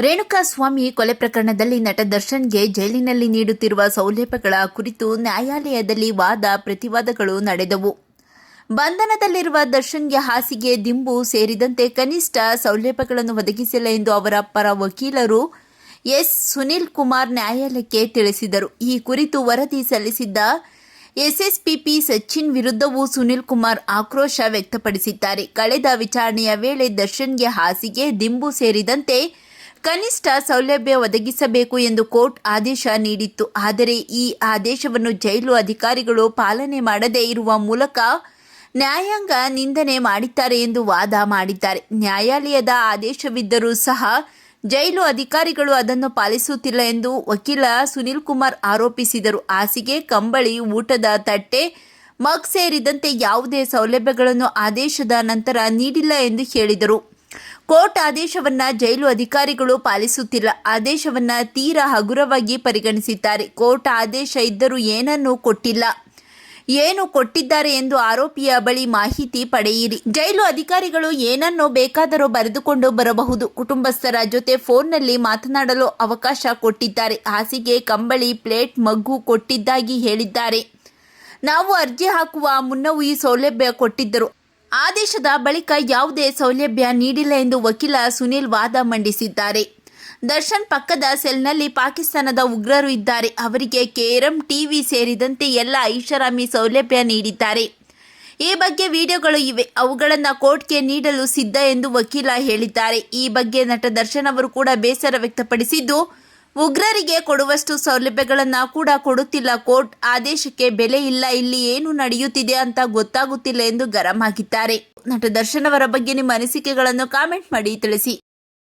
ರೇಣುಕಾಸ್ವಾಮಿ ಕೊಲೆ ಪ್ರಕರಣದಲ್ಲಿ ನಟ ದರ್ಶನ್ಗೆ ಜೈಲಿನಲ್ಲಿ ನೀಡುತ್ತಿರುವ ಸೌಲಭ್ಯಗಳ ಕುರಿತು ನ್ಯಾಯಾಲಯದಲ್ಲಿ ವಾದ, ಪ್ರತಿವಾದಗಳು ನಡೆದವು. ಬಂಧನದಲ್ಲಿರುವ ದರ್ಶನ್ಗೆ ಹಾಸಿಗೆ, ದಿಂಬು ಸೇರಿದಂತೆ ಕನಿಷ್ಠ ಸೌಲಭ್ಯಗಳನ್ನು ಒದಗಿಸಿಲ್ಲ ಎಂದು ಅವರ ಪರ ವಕೀಲರು ಎಸ್. ಸುನಿಲ್ ಕುಮಾರ್ ನ್ಯಾಯಾಲಯಕ್ಕೆ ತಿಳಿಸಿದರು. ಈ ಕುರಿತು ವರದಿ ಸಲ್ಲಿಸಿದ್ದ ಎಸ್ಎಸ್ಪಿಪಿ ಸಚಿನ್ ವಿರುದ್ಧವೂ ಸುನಿಲ್ ಕುಮಾರ್ ಆಕ್ರೋಶ ವ್ಯಕ್ತಪಡಿಸಿದ್ದಾರೆ. ಕಳೆದ ವಿಚಾರಣೆಯ ವೇಳೆ ದರ್ಶನ್ಗೆ ಹಾಸಿಗೆ, ದಿಂಬು ಸೇರಿದಂತೆ ಕನಿಷ್ಠ ಸೌಲಭ್ಯ ಒದಗಿಸಬೇಕು ಎಂದು ಕೋರ್ಟ್ ಆದೇಶ ನೀಡಿತ್ತು. ಆದರೆ ಈ ಆದೇಶವನ್ನು ಜೈಲು ಅಧಿಕಾರಿಗಳು ಪಾಲನೆ ಮಾಡದೇ ಇರುವ ಮೂಲಕ ನ್ಯಾಯಾಂಗ ನಿಂದನೆ ಮಾಡಿದ್ದಾರೆ ಎಂದು ವಾದ ಮಾಡಿದ್ದಾರೆ. ನ್ಯಾಯಾಲಯದ ಆದೇಶವಿದ್ದರೂ ಸಹ ಜೈಲು ಅಧಿಕಾರಿಗಳು ಅದನ್ನು ಪಾಲಿಸುತ್ತಿಲ್ಲ ಎಂದು ವಕೀಲ ಸುನಿಲ್ ಕುಮಾರ್ ಆರೋಪಿಸಿದರು. ಹಾಸಿಗೆ, ಕಂಬಳಿ, ಊಟದ ತಟ್ಟೆ, ಮಗ್ ಸೇರಿದಂತೆ ಯಾವುದೇ ಸೌಲಭ್ಯಗಳನ್ನು ಆದೇಶದ ನಂತರ ನೀಡಿಲ್ಲ ಎಂದು ಹೇಳಿದರು. ಕೋರ್ಟ್ ಆದೇಶವನ್ನ ಜೈಲು ಅಧಿಕಾರಿಗಳು ಪಾಲಿಸುತ್ತಿಲ್ಲ. ಆದೇಶವನ್ನ ತೀರಾ ಹಗುರವಾಗಿ ಪರಿಗಣಿಸಿದ್ದಾರೆ. ಕೋರ್ಟ್ ಆದೇಶ ಇದ್ದರೂ ಏನನ್ನೂ ಕೊಟ್ಟಿಲ್ಲ. ಏನು ಕೊಟ್ಟಿದ್ದಾರೆ ಎಂದು ಆರೋಪಿಯ ಬಳಿ ಮಾಹಿತಿ ಪಡೆಯಿರಿ. ಜೈಲು ಅಧಿಕಾರಿಗಳು ಏನನ್ನು ಬೇಕಾದರೂ ಬರೆದುಕೊಂಡು ಬರಬಹುದು. ಕುಟುಂಬಸ್ಥರ ಜೊತೆ ಫೋನ್ನಲ್ಲಿ ಮಾತನಾಡಲು ಅವಕಾಶ ಕೊಟ್ಟಿದ್ದಾರೆ. ಹಾಸಿಗೆ, ಕಂಬಳಿ, ಪ್ಲೇಟ್, ಮಗ್ಗು ಕೊಟ್ಟಿದ್ದಾಗಿ ಹೇಳಿದ್ದಾರೆ. ನಾವು ಅರ್ಜಿ ಹಾಕುವ ಮುನ್ನವೂ ಈ ಸೌಲಭ್ಯ ಕೊಟ್ಟಿದ್ದರು. ಆದೇಶದ ಬಳಿಕ ಯಾವುದೇ ಸೌಲಭ್ಯ ನೀಡಿಲ್ಲ ಎಂದು ವಕೀಲ ಸುನಿಲ್ ವಾದ ಮಂಡಿಸಿದ್ದಾರೆ. ದರ್ಶನ್ ಪಕ್ಕದ ಸೆಲ್ನಲ್ಲಿ ಪಾಕಿಸ್ತಾನದ ಉಗ್ರರು ಇದ್ದಾರೆ. ಅವರಿಗೆ ಕೇರಂ ಟಿವಿ ಸೇರಿದಂತೆ ಎಲ್ಲ ಐಷಾರಾಮಿ ಸೌಲಭ್ಯ ನೀಡಿದ್ದಾರೆ. ಈ ಬಗ್ಗೆ ವಿಡಿಯೋಗಳು ಇವೆ. ಅವುಗಳನ್ನು ಕೋರ್ಟ್ಗೆ ನೀಡಲು ಸಿದ್ಧ ಎಂದು ವಕೀಲ ಹೇಳಿದ್ದಾರೆ. ಈ ಬಗ್ಗೆ ನಟ ದರ್ಶನ್ ಅವರು ಕೂಡ ಬೇಸರ ವ್ಯಕ್ತಪಡಿಸಿದ್ದು ಉಗ್ರರಿಗೆ ಕೊಡುವಷ್ಟು ಸೌಲಭ್ಯಗಳನ್ನು ಕೂಡ ಕೊಡುತ್ತಿಲ್ಲ. ಕೋರ್ಟ್ ಆದೇಶಕ್ಕೆ ಬೆಲೆ ಇಲ್ಲ. ಇಲ್ಲಿ ಏನು ನಡೆಯುತ್ತಿದೆ ಅಂತ ಗೊತ್ತಾಗುತ್ತಿಲ್ಲ ಎಂದು ಗರಂ ಹಾಕಿದ್ದಾರೆ ನಟ ದರ್ಶನ್ ಅವರ ಬಗ್ಗೆ ನಿಮ್ಮ ಅನಿಸಿಕೆಗಳನ್ನು ಕಾಮೆಂಟ್ ಮಾಡಿ ತಿಳಿಸಿ.